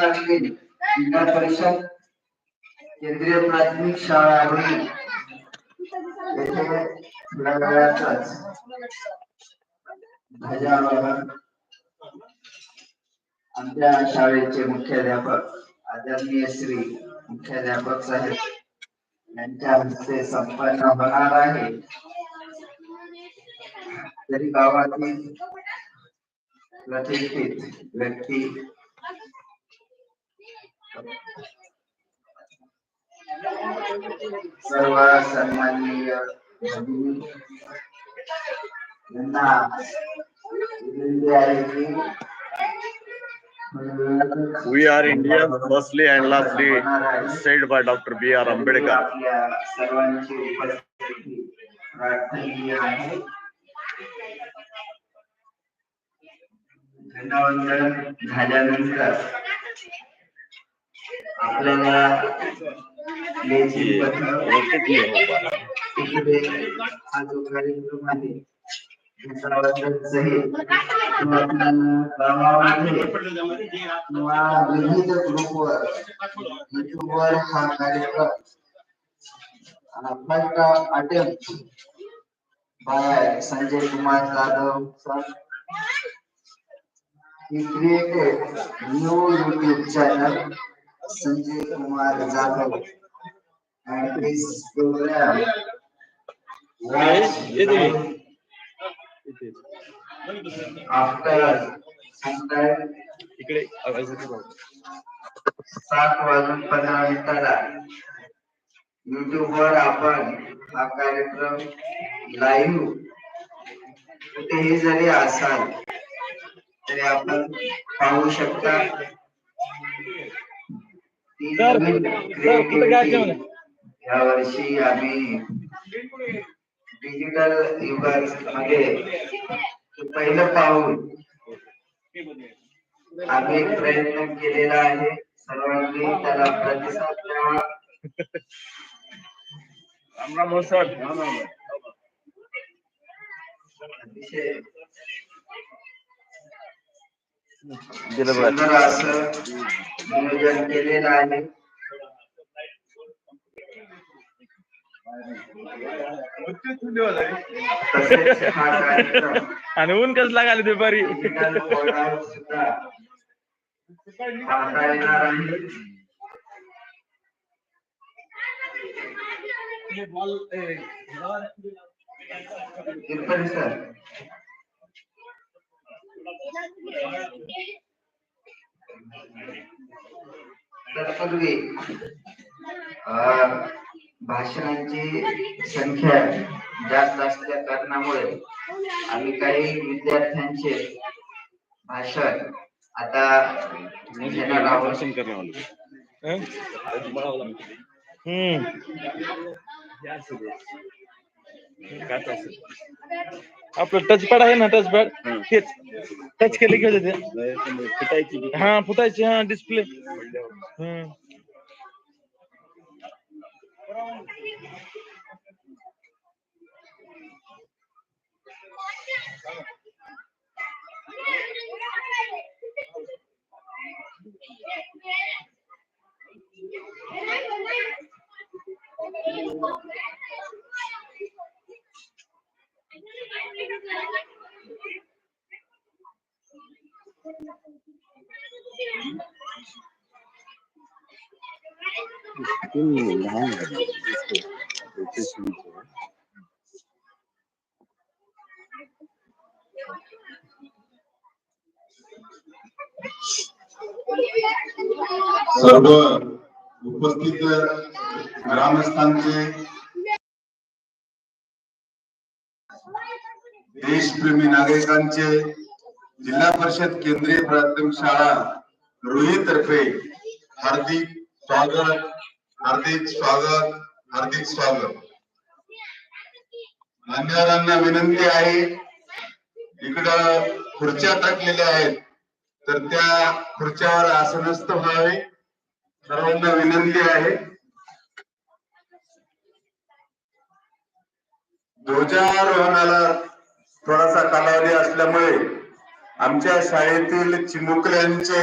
ग्रामस्थांनी जिल्हा परिषद केंद्रीय प्राथमिक आमच्या शाळेचे मुख्याध्यापक आदरणीय श्री मुख्याध्यापक साहेब संपन्न होणार आहे. तरी प्रतिष्ठित सर्व सन्माननीय भगिनी यांना विनंती आहे की We are Indians firstly and lastly said by Dr. B. R. Ambedkar. झेंडावंदन झाल्यानंतर आपल्याला हा। जो कार्यक्रम आहे झेंडावंदन सहित किंवा गावामध्ये किंवा विविध ग्रुपवर युट्यूबवर हा कार्यक्रम first attempt by Sanjay Kumar Jadhav sir. He created new YouTube channel. Sanjay Kumar Jadhav and his program was after sometime सात वाजून पंधरा मिनिटाला युट्यूब वर आपण हा कार्यक्रम लाईव्ह कुठेही जरी असाल तरी आपण पाहू शकता. नवीन आम्ही डिजिटल युगामध्ये पहिलं पाऊल आम्ही प्रयत्न केलेला आहे. सर्वांनी त्याला प्रतिसाद द्यावा. हो अतिशय सुंदर असं नियोजन केलेलं आहे तसेच आणि ऊन कस लागाले दुपारी? तत्पूर्वी भाषणांची संख्या जास्त असल्या कारणामुळे आम्ही काही विद्यार्थ्यांचे भाषण आता घेणार आहोत. हं? हम्म आपलं टच पॅड आहे ना टच पॅड तेच टच केले की होते ते हा? फुटायची हा डिस्प्ले हम्म सर्व उपस्थित ग्रामस्थांचे देशप्रेमी नागरिकांचे जिल्हा परिषद केंद्रीय प्राथमिक शाळा रोही तर्फे हार्दिक स्वागत हार्दिक स्वागत हार्दिक स्वागत. मान्यवरांना विनंती आहे इकडं खुर्च्या टाकलेल्या आहेत तर त्या खुर्च्यावर आसनस्थ व्हावे सर्वांना विनंती आहे. ध्वजारोहणाला थोडासा कालावधी असल्यामुळे आमच्या शाळेतील चिमुकल्यांचे